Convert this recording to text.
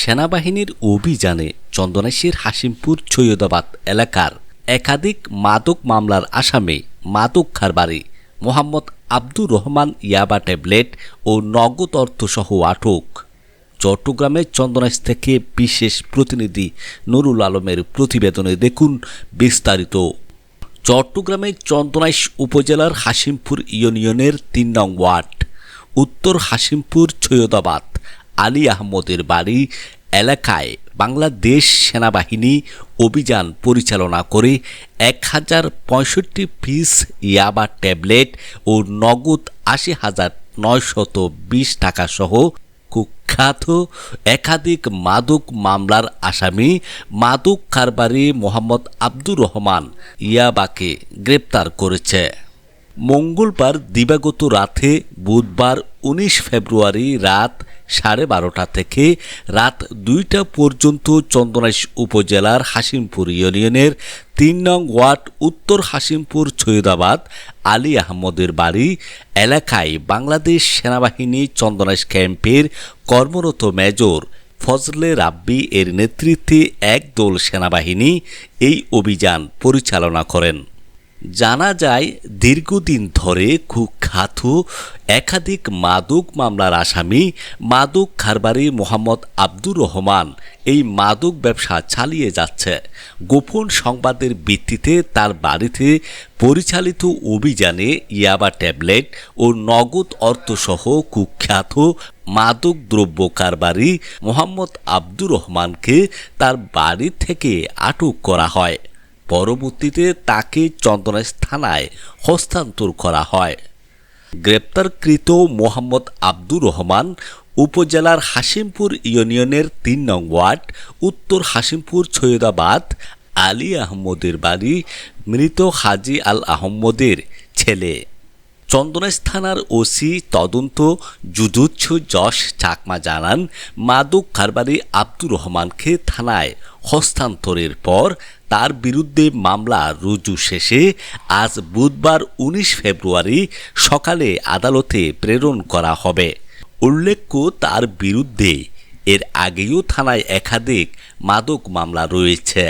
সেনাবাহিনীর অভিযানে চন্দনেশের হাসিমপুর সৈয়দাবাদ এলাকার একাধিক মাদক মামলার আসামে মাদক খারবারি, মোহাম্মদ আব্দুর রহমান ইয়াবা ট্যাবলেট ও নগদ অর্থসহ আটক। চট্টগ্রামের চন্দনাইশ থেকে বিশেষ প্রতিনিধি নুরুল আলমের প্রতিবেদনে দেখুন বিস্তারিত। চট্টগ্রামের চন্দনাইশ উপজেলার হাসিমপুর ইউনিয়নের তিন নং ওয়ার্ড, উত্তর হাসিমপুর সৈয়দাবাদ আলী আহমদের বাড়ি এলাকায় বাংলাদেশ সেনাবাহিনী অভিযান পরিচালনা করে এক হাজার পঁয়ষট্টি পিস ইয়াবা ট্যাবলেট ও নগদ আশি হাজার নয়শত বিশ টাকা সহ কুখ্যাত একাধিক মাদক মামলার আসামি মাদক কারবারি মোহাম্মদ আব্দুর রহমান ইয়াবাকে গ্রেপ্তার করেছে। মঙ্গলবার দিবাগত রাতে বুধবার উনিশ ফেব্রুয়ারি রাত সাড়ে বারোটা থেকে রাত দুইটা পর্যন্ত চন্দনাইশ উপজেলার হাসিমপুর ইউনিয়নের তিন নং ওয়ার্ড উত্তর হাসিমপুর সৈয়দাবাদ আলী আহমদের বাড়ি এলাকায় বাংলাদেশ সেনাবাহিনী চন্দনাইশ ক্যাম্পের কর্মরত মেজর ফজলে রাব্বি এর নেতৃত্বে একদল সেনাবাহিনী এই অভিযান পরিচালনা করেন। জানা যায়, দীর্ঘদিন ধরে কুখ্যাত একাধিক মাদক মামলার আসামি মাদক খারবারি মোহাম্মদ আব্দুর রহমান এই মাদক ব্যবসা চালিয়ে যাচ্ছে। গোপন সংবাদের ভিত্তিতে তার বাড়িতে পরিচালিত অভিযানে ইয়াবা ট্যাবলেট ও নগদ অর্থসহ কুখ্যাত মাদক দ্রব্য কারবারি মোহাম্মদ আব্দুর রহমানকে তার বাড়ি থেকে আটক করা হয়। পরবর্তীতে তাকে চন্দনাইশ থানায় হস্তান্তর করা হয়। গ্রেপ্তারকৃত মোহাম্মদ আব্দুর রহমান উপজেলার হাসিমপুর ইউনিয়নের তিন নং ওয়ার্ড, উত্তর হাসিমপুর সৈয়দাবাদ, আলী আহমদের বাড়ি, মৃত হাজি আল আহম্মদের ছেলে। চন্দনাইশ থানার ওসি তদন্ত যুধুচ্ছ যশ চাকমা জানান, মাদক কারবারি আব্দুর রহমানকে থানায় হস্তান্তরের পর তার বিরুদ্ধে মামলা রুজু শেষে আজ বুধবার উনিশ ফেব্রুয়ারি সকালে আদালতে প্রেরণ করা হবে। উল্লেখ্য, তার বিরুদ্ধে এর আগেও থানায় একাধিক মাদক মামলা রয়েছে।